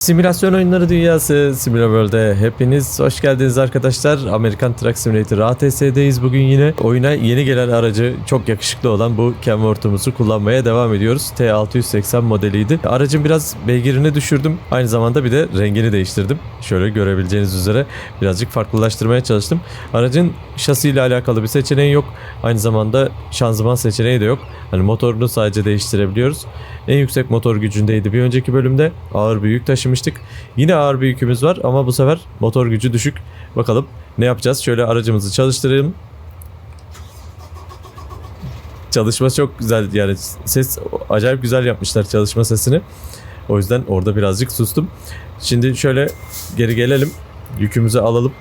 Simülasyon oyunları dünyası Simulaworld'e hepiniz hoş geldiniz arkadaşlar. Amerikan Truck Simulator ATS'deyiz bugün yine. Oyuna yeni gelen aracı çok yakışıklı olan bu Kenworth'umuzu kullanmaya devam ediyoruz. T680 modeliydi. Aracın biraz beygirini düşürdüm. Aynı zamanda bir de rengini değiştirdim. Şöyle görebileceğiniz üzere birazcık farklılaştırmaya çalıştım. Aracın şasiyle alakalı bir seçeneği yok. Aynı zamanda şanzıman seçeneği de yok. Hani motorunu sadece değiştirebiliyoruz. En yüksek motor gücündeydi bir önceki bölümde. Ağır bir yük taşımıştık. Yine ağır bir yükümüz var ama bu sefer motor gücü düşük. Bakalım ne yapacağız? Şöyle aracımızı çalıştırayım. Çalışma çok güzel yani ses acayip güzel yapmışlar çalışma sesini. O yüzden orada birazcık sustum. Şimdi şöyle geri gelelim. Yükümüzü alalım.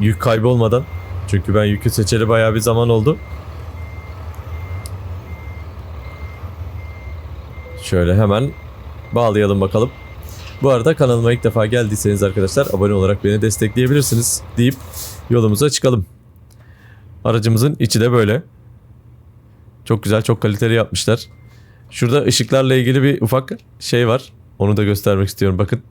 Yük kaybolmadan. Çünkü ben yükü seçeli bayağı bir zaman oldu. Şöyle hemen bağlayalım bakalım. Bu arada kanalıma ilk defa geldiyseniz arkadaşlar abone olarak beni destekleyebilirsiniz deyip yolumuza çıkalım. Aracımızın içi de böyle. Çok güzel, çok kaliteli yapmışlar. Şurada ışıklarla ilgili bir ufak şey var. Onu da göstermek istiyorum. Bakın.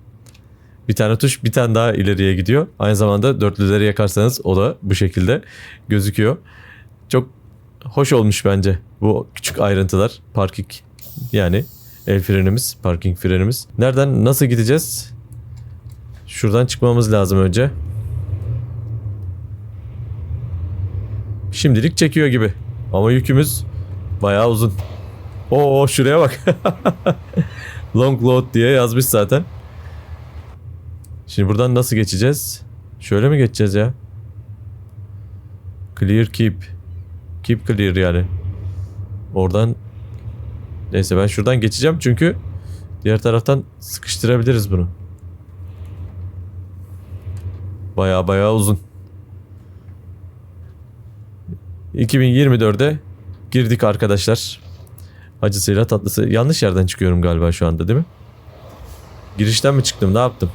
Bir tane tuş bir tane daha ileriye gidiyor. Aynı zamanda dörtlüleri yakarsanız o da bu şekilde gözüküyor. Çok hoş olmuş bence bu küçük ayrıntılar. Parking yani el frenimiz, parking frenimiz. Nereden nasıl gideceğiz? Şuradan çıkmamız lazım önce. Şimdilik çekiyor gibi. Ama yükümüz bayağı uzun. Oo şuraya bak. Long load diye yazmış zaten. Şimdi buradan nasıl geçeceğiz? Şöyle mi geçeceğiz ya? Clear keep. Keep clear yani. Oradan Neyse ben şuradan geçeceğim çünkü diğer taraftan sıkıştırabiliriz bunu. Baya baya uzun. 2024'e girdik arkadaşlar. Acısıyla tatlısı. Yanlış yerden çıkıyorum galiba şu anda değil mi? Girişten mi çıktım? Ne yaptım?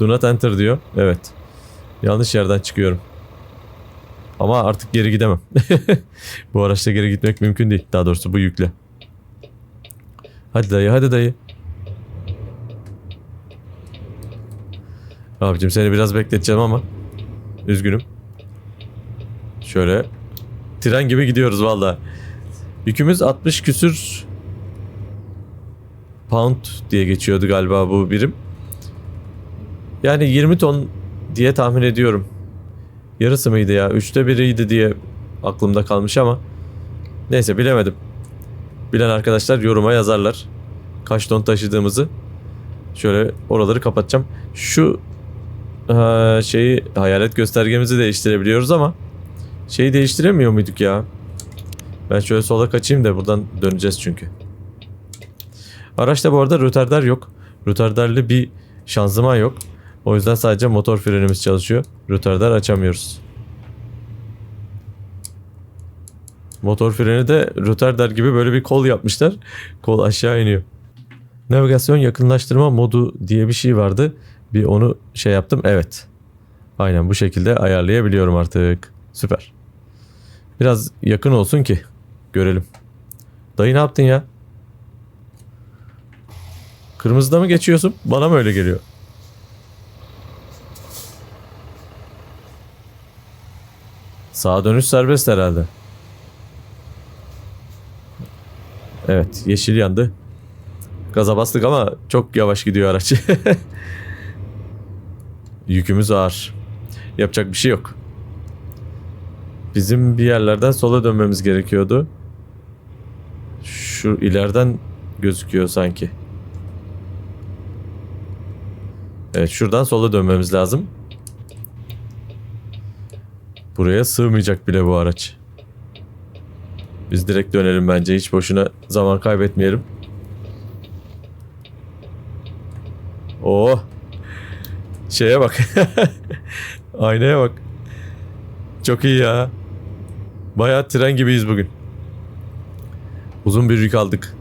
Do not enter diyor. Evet. Yanlış yerden çıkıyorum. Ama artık geri gidemem. bu araçta geri gitmek mümkün değil. Daha doğrusu bu yükle. Hadi dayı hadi dayı. Abicim seni biraz bekleteceğim ama. Üzgünüm. Şöyle. Tren gibi gidiyoruz valla. Yükümüz 60 küsür pound diye geçiyordu galiba bu birim. Yani 20 ton diye tahmin ediyorum. Yarısı mıydı ya? Üçte biriydi diye aklımda kalmış ama. Neyse bilemedim. Bilen arkadaşlar yoruma yazarlar. Kaç ton taşıdığımızı. Şöyle oraları kapatacağım. Şu ha, şeyi hayalet göstergemizi değiştirebiliyoruz ama şeyi değiştiremiyor muyduk ya? Ben şöyle sola kaçayım da buradan döneceğiz çünkü. Araçta bu arada rötardar yok. Rötardarlı bir şanzıman yok. O yüzden sadece motor frenimiz çalışıyor. Rötardar açamıyoruz. Motor freni de rötardar gibi böyle bir kol yapmışlar. Kol aşağı iniyor. Navigasyon yakınlaştırma modu diye bir şey vardı. Bir onu şey yaptım. Evet. Aynen bu şekilde ayarlayabiliyorum artık. Süper. Biraz yakın olsun ki görelim. Dayı ne yaptın ya? Kırmızıda mı geçiyorsun? Bana mı öyle geliyor? Sağa dönüş serbest herhalde. Evet yeşil yandı. Gaza bastık ama çok yavaş gidiyor araç. Yükümüz ağır. Yapacak bir şey yok. Bizim bir yerlerden sola dönmemiz gerekiyordu. Şu ileriden gözüküyor sanki. Evet şuradan sola dönmemiz lazım. Buraya sığmayacak bile bu araç. Biz direkt dönelim bence. Hiç boşuna zaman kaybetmeyelim. Oh. Şeye bak. Aynaya bak. Çok iyi ya. Bayağı tren gibiyiz bugün. Uzun bir yük aldık.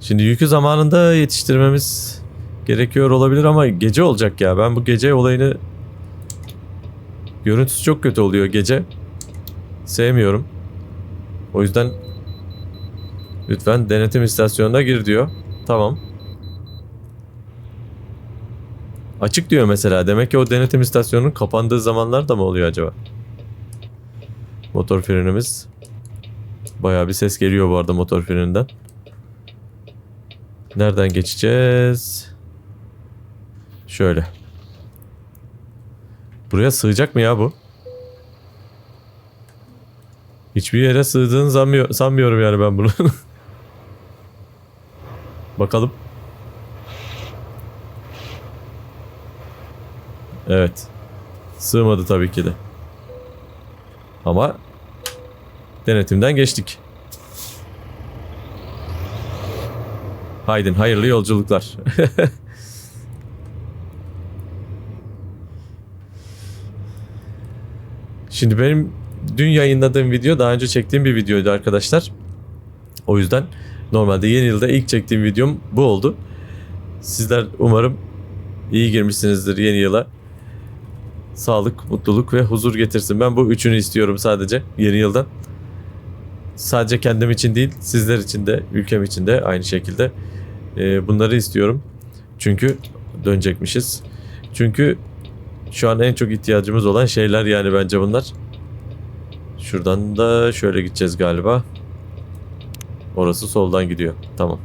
Şimdi yükü zamanında yetiştirmemiz gerekiyor olabilir ama gece olacak ya. Ben bu gece olayını görüntüsü çok kötü oluyor gece. Sevmiyorum. O yüzden lütfen denetim istasyonuna gir diyor. Tamam. Açık diyor mesela. Demek ki o denetim istasyonunun kapandığı zamanlar da mı oluyor acaba? Motor frenimiz. Bayağı bir ses geliyor bu arada motor freninden. Nereden geçeceğiz? Şöyle. Buraya sığacak mı ya bu? Hiçbir yere sığdığını sanmıyor, sanmıyorum yani ben bunu. Bakalım. Evet. Sığmadı tabii ki de. Ama denetimden geçtik. Haydin hayırlı yolculuklar. Şimdi benim dün yayınladığım video daha önce çektiğim bir videoydu arkadaşlar. O yüzden normalde yeni yılda ilk çektiğim videom bu oldu. Sizler umarım iyi girmişsinizdir yeni yıla. Sağlık, mutluluk ve huzur getirsin. Ben bu üçünü istiyorum sadece yeni yıldan. Sadece kendim için değil, sizler için de, ülkem için de aynı şekilde Ee, bunları istiyorum. Çünkü dönecekmişiz. Çünkü şu an en çok ihtiyacımız olan şeyler yani bence bunlar. Şuradan da şöyle gideceğiz galiba. Orası soldan gidiyor. Tamam.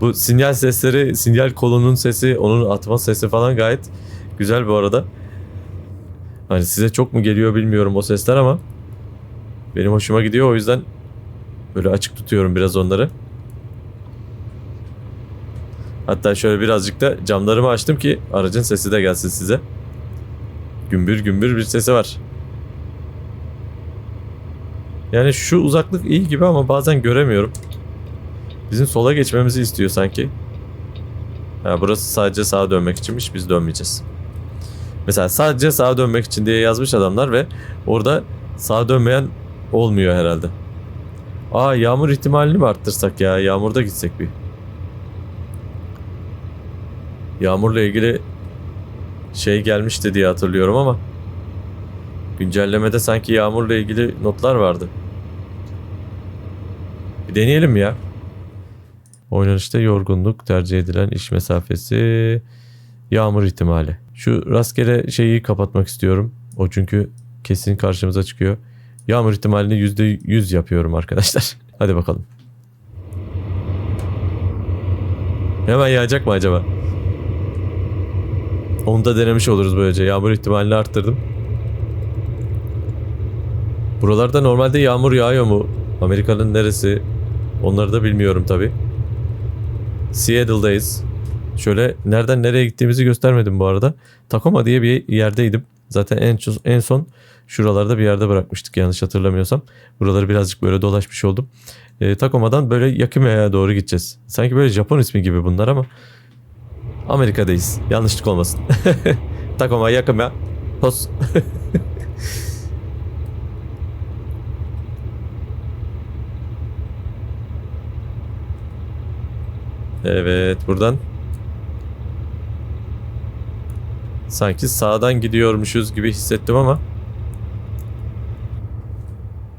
Bu sinyal sesleri, sinyal kolunun sesi, onun atma sesi falan gayet güzel bu arada. Hani size çok mu geliyor bilmiyorum o sesler ama benim hoşuma gidiyor o yüzden böyle açık tutuyorum biraz onları. Hatta şöyle birazcık da camlarımı açtım ki aracın sesi de gelsin size. Gümbür gümbür bir sesi var. Yani şu uzaklık iyi gibi ama bazen göremiyorum. Bizim sola geçmemizi istiyor sanki. Ha, burası sadece sağa dönmek içinmiş biz dönmeyeceğiz. Mesela sadece sağa dönmek için diye yazmış adamlar ve orada sağa dönmeyen olmuyor herhalde. Aa yağmur ihtimalini mi arttırsak ya? Yağmurda gitsek bir. Yağmurla ilgili şey gelmişti diye hatırlıyorum ama güncellemede sanki yağmurla ilgili notlar vardı. Bir deneyelim ya. Oynanışta yorgunluk, tercih edilen iş mesafesi, yağmur ihtimali. Şu rastgele şeyi kapatmak istiyorum. O çünkü kesin karşımıza çıkıyor. Yağmur ihtimalini %100 yapıyorum arkadaşlar. Hadi bakalım. Hemen yağacak mı acaba? Onu da denemiş oluruz böylece. Yağmur ihtimalini arttırdım. Buralarda normalde yağmur yağıyor mu? Amerika'nın neresi? Onları da bilmiyorum tabi. Seattle'dayız. Şöyle nereden nereye gittiğimizi göstermedim bu arada. Tacoma diye bir yerdeydim. Zaten en, en son şuralarda bir yerde bırakmıştık yanlış hatırlamıyorsam. Buraları birazcık böyle dolaşmış oldum. E, Tacoma'dan böyle Yakima'ya doğru gideceğiz. Sanki böyle Japon ismi gibi bunlar ama Amerika'dayız. Yanlışlık olmasın. Tacoma, Yakima, Hos. evet buradan sanki sağdan gidiyormuşuz gibi hissettim ama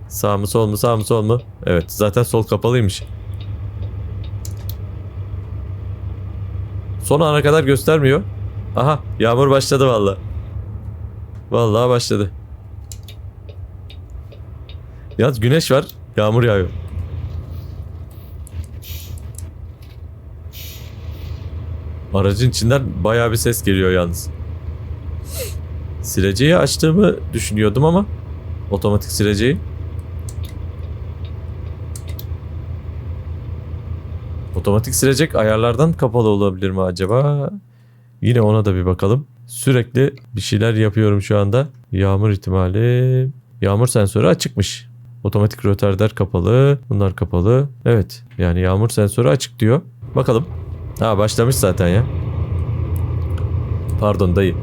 sağ mı sol mu sağ mı sol mu? Evet zaten sol kapalıymış. Son ana kadar göstermiyor. Aha yağmur başladı valla. Vallahi başladı. Yalnız güneş var. Yağmur yağıyor. Aracın içinden bayağı bir ses geliyor yalnız. Sileceği açtığımı düşünüyordum ama otomatik sileceği. Otomatik silecek ayarlardan kapalı olabilir mi acaba? Yine ona da bir bakalım. Sürekli bir şeyler yapıyorum şu anda. Yağmur ihtimali. Yağmur sensörü açıkmış. Otomatik rötarder kapalı. Bunlar kapalı. Evet. Yani yağmur sensörü açık diyor. Bakalım. Ha başlamış zaten ya. Pardon dayı.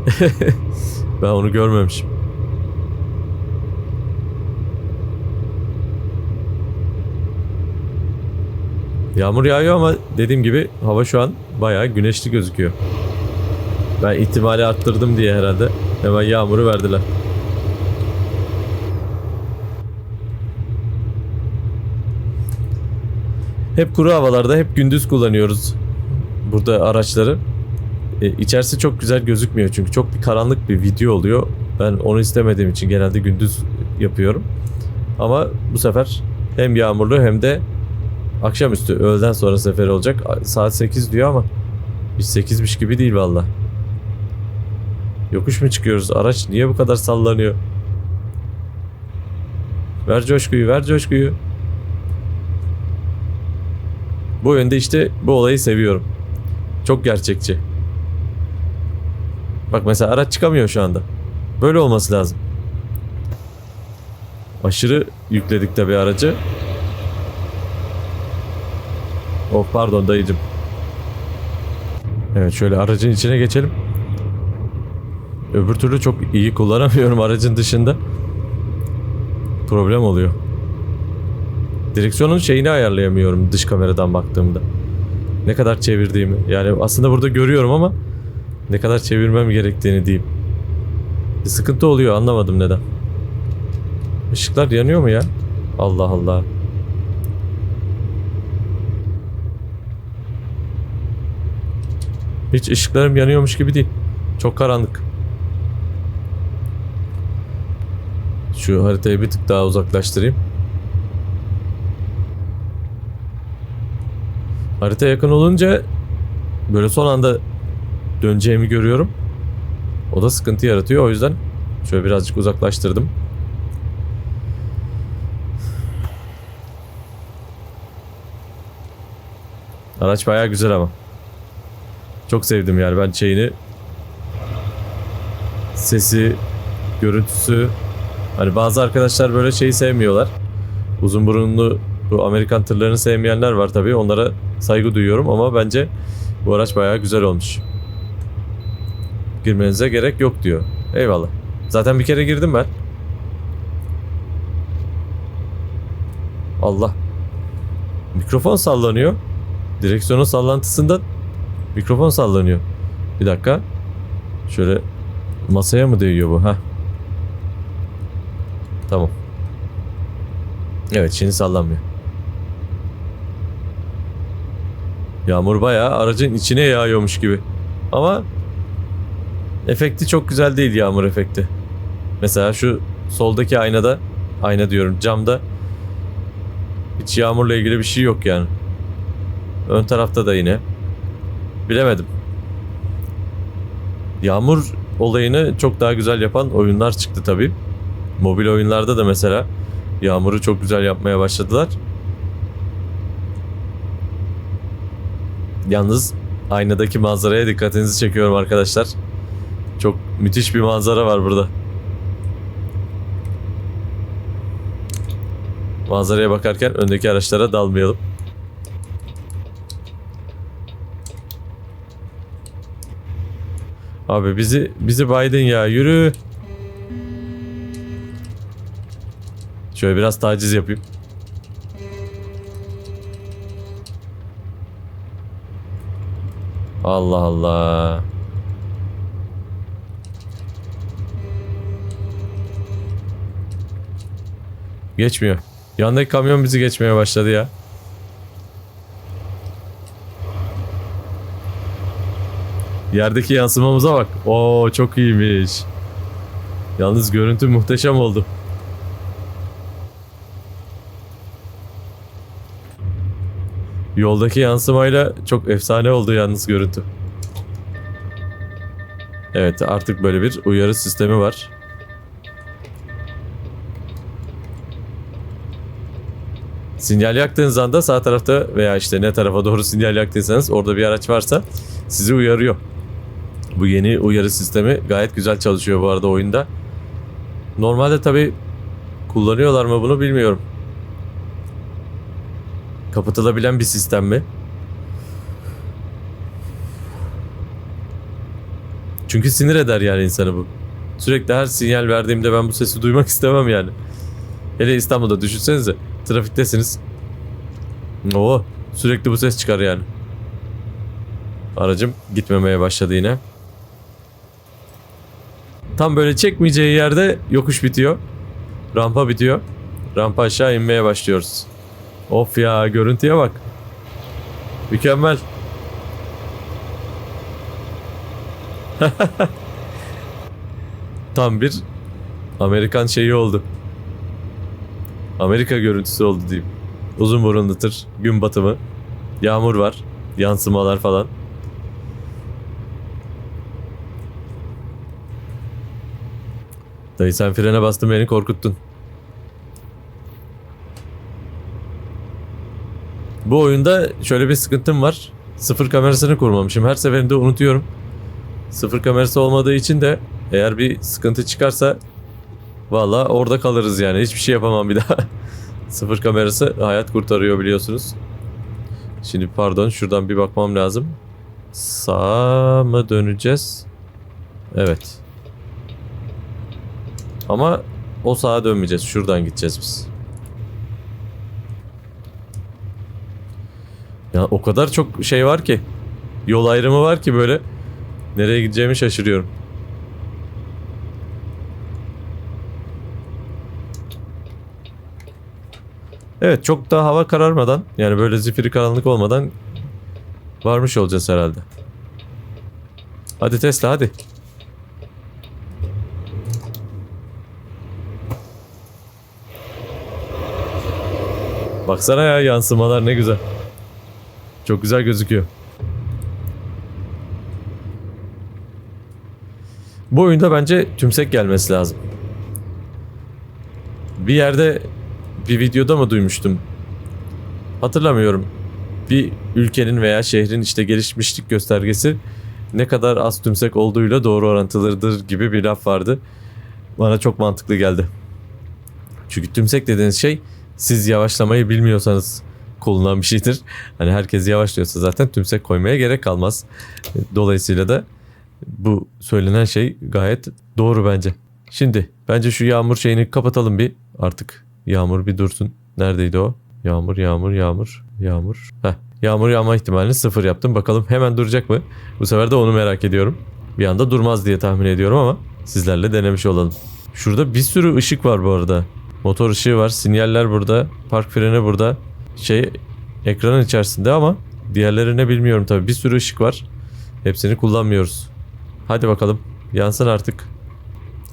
ben onu görmemişim. Yağmur yağıyor ama dediğim gibi hava şu an bayağı güneşli gözüküyor. Ben ihtimali arttırdım diye herhalde hemen yağmuru verdiler. Hep kuru havalarda hep gündüz kullanıyoruz burada araçları. E, içerisi çok güzel gözükmüyor çünkü çok bir karanlık bir video oluyor. Ben onu istemediğim için genelde gündüz yapıyorum. Ama bu sefer hem yağmurlu hem de akşamüstü öğleden sonra seferi olacak. Saat 8 diyor ama hiç 8'miş gibi değil valla. Yokuş mu çıkıyoruz? Araç niye bu kadar sallanıyor? Ver coşkuyu, ver coşkuyu. Bu yönde işte bu olayı seviyorum. Çok gerçekçi. Bak mesela araç çıkamıyor şu anda. Böyle olması lazım. Aşırı yükledik tabii aracı. Oh pardon dayıcım. Evet şöyle aracın içine geçelim. Öbür türlü çok iyi kullanamıyorum aracın dışında. Problem oluyor. Direksiyonun şeyini ayarlayamıyorum dış kameradan baktığımda. Ne kadar çevirdiğimi. Yani aslında burada görüyorum ama ne kadar çevirmem gerektiğini diyeyim. Bir sıkıntı oluyor anlamadım neden. Işıklar yanıyor mu ya? Allah Allah. Hiç ışıklarım yanıyormuş gibi değil. Çok karanlık. Şu haritayı bir tık daha uzaklaştırayım. Harita yakın olunca böyle son anda döneceğimi görüyorum. O da sıkıntı yaratıyor. O yüzden şöyle birazcık uzaklaştırdım. Araç bayağı güzel ama. Çok sevdim yani ben şeyini. Sesi, görüntüsü. Hani bazı arkadaşlar böyle şeyi sevmiyorlar. Uzun burunlu bu Amerikan tırlarını sevmeyenler var tabii. Onlara saygı duyuyorum ama bence bu araç bayağı güzel olmuş. Girmenize gerek yok diyor. Eyvallah. Zaten bir kere girdim ben. Allah. Mikrofon sallanıyor. Direksiyonun sallantısından mikrofon sallanıyor. Bir dakika. Şöyle masaya mı değiyor bu? ha? Tamam. Evet şimdi sallanmıyor. Yağmur bayağı aracın içine yağıyormuş gibi. Ama efekti çok güzel değil yağmur efekti. Mesela şu soldaki aynada, ayna diyorum camda hiç yağmurla ilgili bir şey yok yani. Ön tarafta da yine. Bilemedim. Yağmur olayını çok daha güzel yapan oyunlar çıktı tabii. Mobil oyunlarda da mesela yağmuru çok güzel yapmaya başladılar. Yalnız aynadaki manzaraya dikkatinizi çekiyorum arkadaşlar. Çok müthiş bir manzara var burada. Manzaraya bakarken öndeki araçlara dalmayalım. Abi bizi bizi baydın ya yürü. Şöyle biraz taciz yapayım. Allah Allah. Geçmiyor. Yandaki kamyon bizi geçmeye başladı ya. Yerdeki yansımamıza bak. Oo çok iyiymiş. Yalnız görüntü muhteşem oldu. Yoldaki yansımayla çok efsane oldu yalnız görüntü. Evet artık böyle bir uyarı sistemi var. Sinyal yaktığınız anda sağ tarafta veya işte ne tarafa doğru sinyal yaktıysanız orada bir araç varsa sizi uyarıyor. Bu yeni uyarı sistemi gayet güzel çalışıyor bu arada oyunda. Normalde tabi kullanıyorlar mı bunu bilmiyorum. Kapatılabilen bir sistem mi? Çünkü sinir eder yani insanı bu. Sürekli her sinyal verdiğimde ben bu sesi duymak istemem yani. Hele İstanbul'da düşünsenize. Trafiktesiniz. Oo, sürekli bu ses çıkar yani. Aracım gitmemeye başladı yine. Tam böyle çekmeyeceği yerde yokuş bitiyor. Rampa bitiyor. Rampa aşağı inmeye başlıyoruz. Of ya görüntüye bak. Mükemmel. Tam bir Amerikan şeyi oldu. Amerika görüntüsü oldu diyeyim. Uzun burunlu tır, gün batımı, yağmur var, yansımalar falan. Dayı sen frene bastın beni korkuttun. Bu oyunda şöyle bir sıkıntım var. Sıfır kamerasını kurmamışım. Her seferinde unutuyorum. Sıfır kamerası olmadığı için de eğer bir sıkıntı çıkarsa valla orada kalırız yani. Hiçbir şey yapamam bir daha. Sıfır kamerası hayat kurtarıyor biliyorsunuz. Şimdi pardon şuradan bir bakmam lazım. Sağa mı döneceğiz? Evet. Ama o sağa dönmeyeceğiz. Şuradan gideceğiz biz. Ya o kadar çok şey var ki. Yol ayrımı var ki böyle. Nereye gideceğimi şaşırıyorum. Evet çok daha hava kararmadan yani böyle zifiri karanlık olmadan varmış olacağız herhalde. Hadi Tesla hadi. Baksana ya yansımalar ne güzel. Çok güzel gözüküyor. Bu oyunda bence tümsek gelmesi lazım. Bir yerde bir videoda mı duymuştum? Hatırlamıyorum. Bir ülkenin veya şehrin işte gelişmişlik göstergesi ne kadar az tümsek olduğuyla doğru orantılıdır gibi bir laf vardı. Bana çok mantıklı geldi. Çünkü tümsek dediğiniz şey siz yavaşlamayı bilmiyorsanız kullanılan bir şeydir. Hani herkes yavaşlıyorsa zaten tümsek koymaya gerek kalmaz. Dolayısıyla da bu söylenen şey gayet doğru bence. Şimdi bence şu yağmur şeyini kapatalım bir. Artık yağmur bir dursun. Neredeydi o? Yağmur, yağmur, yağmur, yağmur. Heh, yağmur yağma ihtimalini sıfır yaptım. Bakalım hemen duracak mı? Bu sefer de onu merak ediyorum. Bir anda durmaz diye tahmin ediyorum ama sizlerle denemiş olalım. Şurada bir sürü ışık var bu arada. Motor ışığı var, sinyaller burada, park freni burada. Şey ekranın içerisinde ama diğerleri ne bilmiyorum tabii. Bir sürü ışık var. Hepsini kullanmıyoruz. Hadi bakalım. Yansın artık.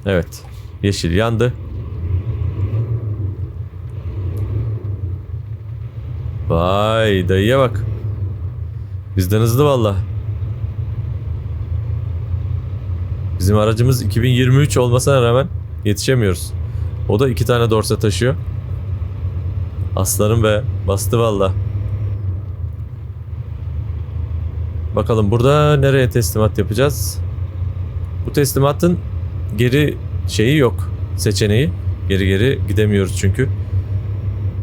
Evet. Yeşil yandı. Vay dayıya bak. Bizden hızlı valla. Bizim aracımız 2023 olmasına rağmen yetişemiyoruz. O da iki tane dorse taşıyor. Aslanım be. Bastı valla. Bakalım burada nereye teslimat yapacağız? Bu teslimatın geri şeyi yok. Seçeneği. Geri geri gidemiyoruz çünkü.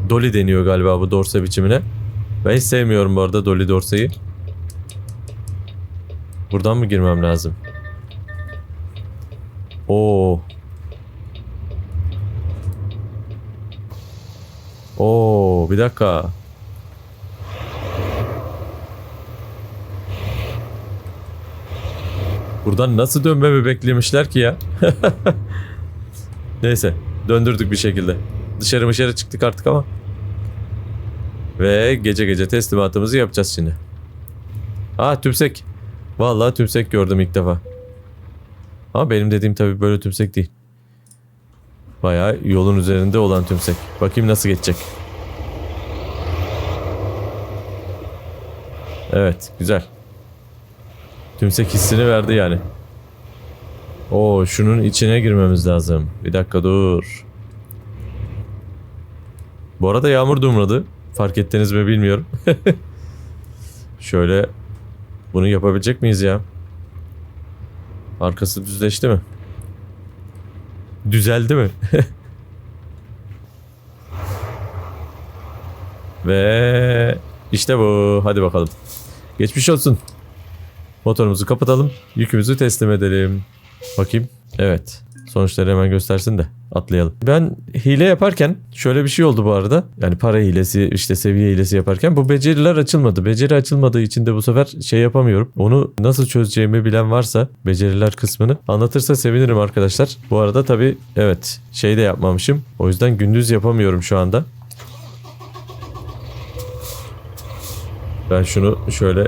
Dolly deniyor galiba bu dorse biçimine. Ben hiç sevmiyorum bu arada Dolly dorseyi. Buradan mı girmem lazım? Oo. Bir dakika. Buradan nasıl dönmemi beklemişler ki ya? Neyse, döndürdük bir şekilde. Dışarı dışarı çıktık artık ama. Ve gece gece teslimatımızı yapacağız şimdi. Aa tümsek. Vallahi tümsek gördüm ilk defa. Ama benim dediğim tabii böyle tümsek değil. Bayağı yolun üzerinde olan tümsek. Bakayım nasıl geçecek. Evet güzel. Tümsek hissini verdi yani. Oo şunun içine girmemiz lazım. Bir dakika dur. Bu arada yağmur durmadı. Fark ettiniz mi bilmiyorum. Şöyle bunu yapabilecek miyiz ya? Arkası düzleşti mi? Düzeldi mi? Ve işte bu. Hadi bakalım. Geçmiş olsun. Motorumuzu kapatalım. Yükümüzü teslim edelim. Bakayım. Evet. Sonuçları hemen göstersin de atlayalım. Ben hile yaparken şöyle bir şey oldu bu arada. Yani para hilesi işte seviye hilesi yaparken bu beceriler açılmadı. Beceri açılmadığı için de bu sefer şey yapamıyorum. Onu nasıl çözeceğimi bilen varsa beceriler kısmını anlatırsa sevinirim arkadaşlar. Bu arada tabi evet şey de yapmamışım. O yüzden gündüz yapamıyorum şu anda. Ben şunu şöyle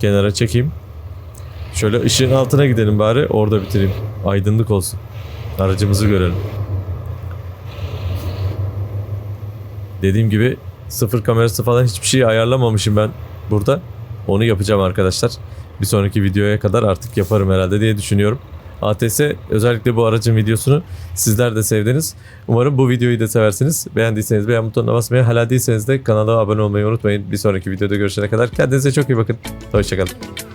kenara çekeyim. Şöyle ışığın altına gidelim bari orada bitireyim. Aydınlık olsun. Aracımızı görelim. Dediğim gibi sıfır kamerası falan hiçbir şey ayarlamamışım ben burada. Onu yapacağım arkadaşlar. Bir sonraki videoya kadar artık yaparım herhalde diye düşünüyorum. ATS özellikle bu aracın videosunu sizler de sevdiniz. Umarım bu videoyu da seversiniz. Beğendiyseniz beğen butonuna basmayı, hala değilseniz de kanala abone olmayı unutmayın. Bir sonraki videoda görüşene kadar kendinize çok iyi bakın. Hoşçakalın.